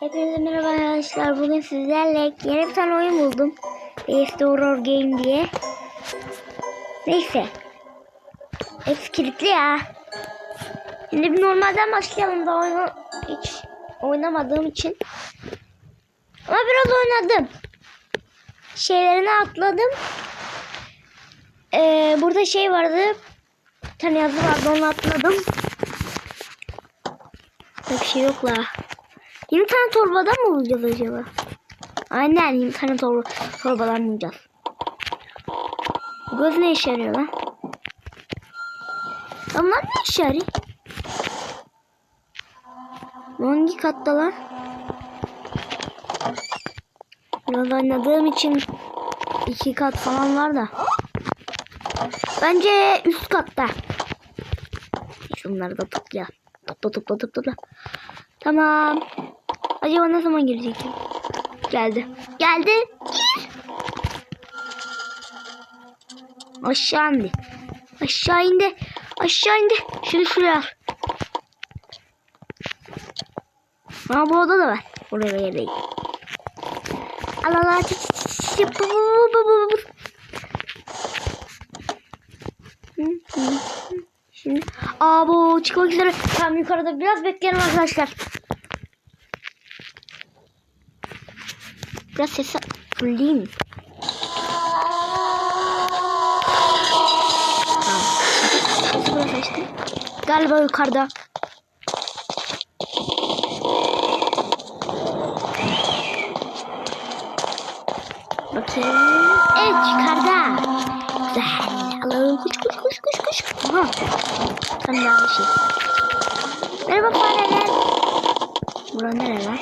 Hepinize merhaba arkadaşlar. Bugün sizlerle yeni bir tane oyun buldum. AFD Horror Game diye. Neyse. Hepsi kilitli ya. Şimdi bir normalden başlayalım da oyunu hiç oynamadığım için. Ama biraz oynadım. Şeylerini atladım. Ee, burada şey vardı. Bir tane yazı vardı onu atladım. Bir şey yok la. 20 tane torbadan mı bulacağız acaba? Aynen 20 tane tor torbadan bulacağız. Bu göz ne işe yarıyor lan? Onlar ne işe yarıyor? Hangi katta lan? Biraz oynadığım için iki kat falan var da. Bence üst katta. Şunları da. Topla topla topla topla. Tamam. Acaba ne zaman gelecek? Geldi. Geldi. Aşağı indi. Aşağı indi. Aşağı indi. Şunu şuraya al. Ha bu oda da var. Buraya geleyim. Al al al. Şimdi aa bu çıkmak üzere. Tamam yukarıda biraz bekleyelim arkadaşlar. Biraz sesi. Sesi biraz açtım. Galiba yukarıda. Bakayım. Evet yukarıda. Güzel. Alalım. Koş koş koş koş koş. Aha. Sen daha bir şey. Merhaba fareler. Bura nere lan?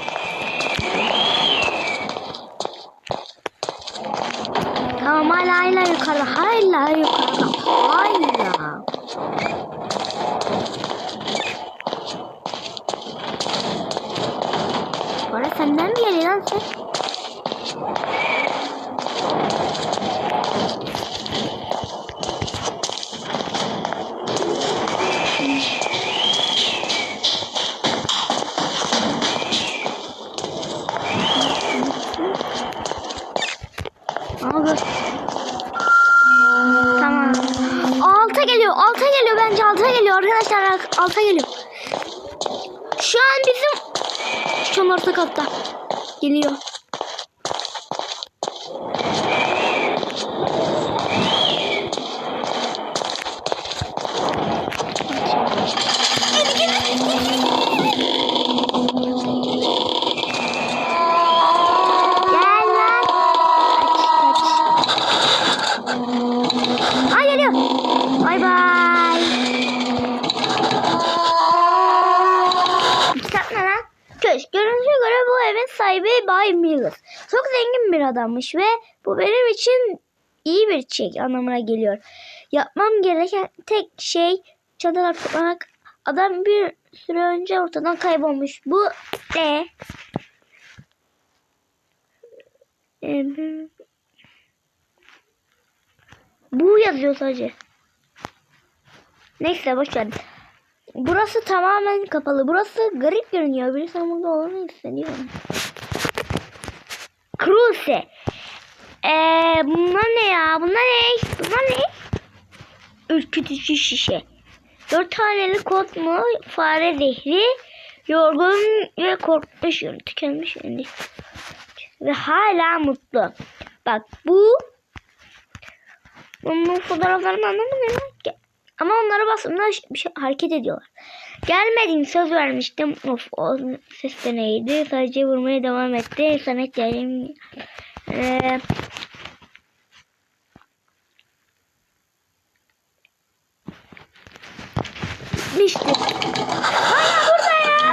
Tamam hala hala yukarıda. Hala yukarıda. Hala. Para senden mi geliyor lan sen? Gör. Tamam. Alta geliyor. Alta geliyor bence. Alta geliyor arkadaşlar. Alta geliyor. Şu an bizim şu an orta katta. Geliyor. Gel lan. 45. Görünüşe göre bu evin sahibi Bay Mills. Çok zengin bir adammış ve bu benim için iyi bir şey anlamına geliyor. Yapmam gereken tek şey çadırlar toplamak. Adam bir süre önce ortadan kaybolmuş. Bu ne? Bu yazıyor sadece. Neyse boşver. Burası tamamen kapalı. Burası garip görünüyor. Birisi burada olduğunu hissediyorum. Cruise. Ee, bunlar ne ya? Bunlar ne? Bunlar ne? Ürkütücü şişe. Dört taneli kod mu? Fare zehri. Yorgun ve korkmuş yönü. Tükenmiş yönü. Ve hala mutlu. Bak bu bunun fotoğraflarını anlamadım ki. Ama onlara bastığımda bir şey hareket ediyorlar. Gelmediğini söz vermiştim. Of o ses de neydi? Sadece vurmaya devam etti. Sana ihtiyacım. Ee, işte. Hala burada ya.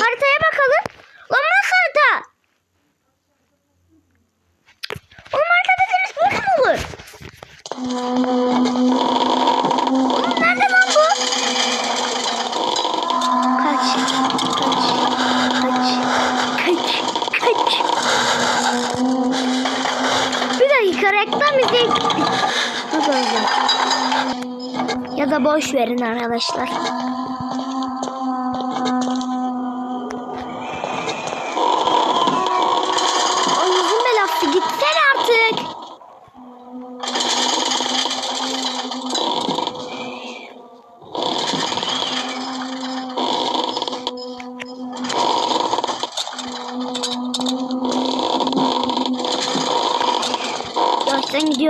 Haritaya bakalım. Lan nasıl harita? Oğlum haritada deniz böyle mi olur? Oğlum nerede lan bu? Kaç. Kaç. Kaç. Kaç. Kaç. Müziği. Nasıl olacak? Ya da boş verin arkadaşlar.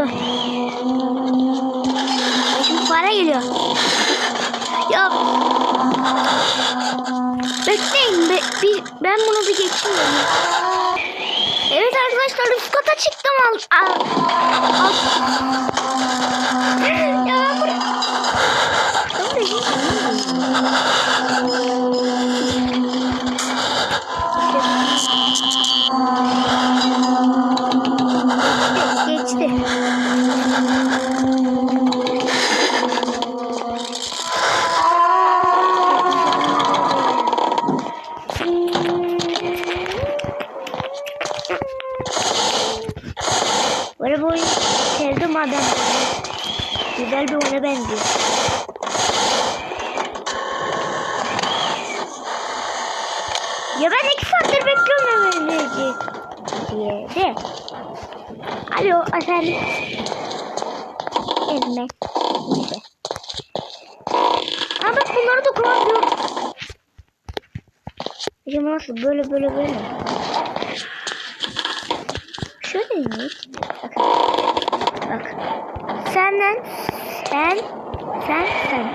Gidiyor. Şimdi fare geliyor. Ya bekleyin be, bir, ben bunu bir geçeyim. Evet arkadaşlar üst kata çıktım al. al, al. Oyuna benziyor. Ya ben iki saattir bekliyorum verecek diye de. Alo efendim. Elime. İşte. Ha bak bunları da kullanıyorum. Acaba nasıl böyle böyle böyle. Şöyle mi? Bakın. Bak. Senden sen sen sen.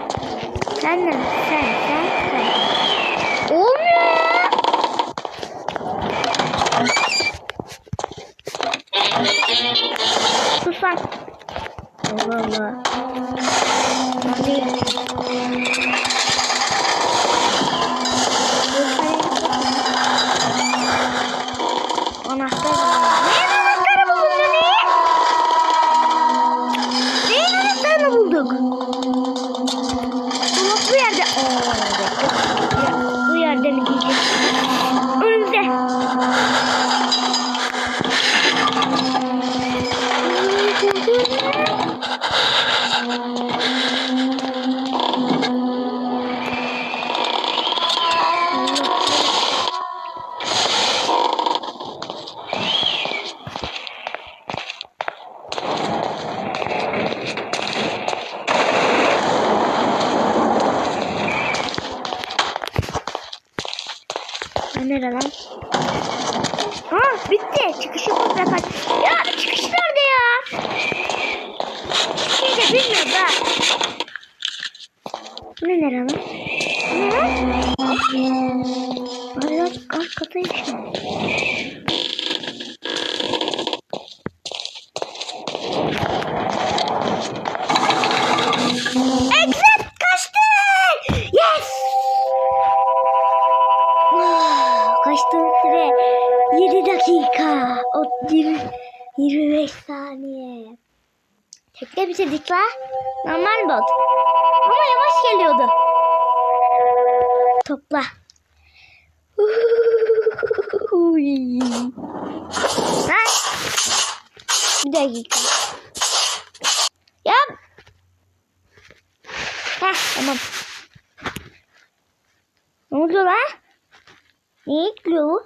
Senden sen sen sen. Olmuyor ya. Sus lan. Allah Allah. 这 Nerede lan? Ha bitti. Çıkış yapıp kaç. Ya çıkış nerede ya? Şey de bilmiyorum ha. Bu ne nere lan? Ne Kaçtığım süre 7 dakika. O 20, 25 saniye. Tekte bitirdik la. Normal bot. Ama yavaş geliyordu. Topla. Bir dakika. Ya. Heh tamam. Ne oluyor lan? Ne ekliyor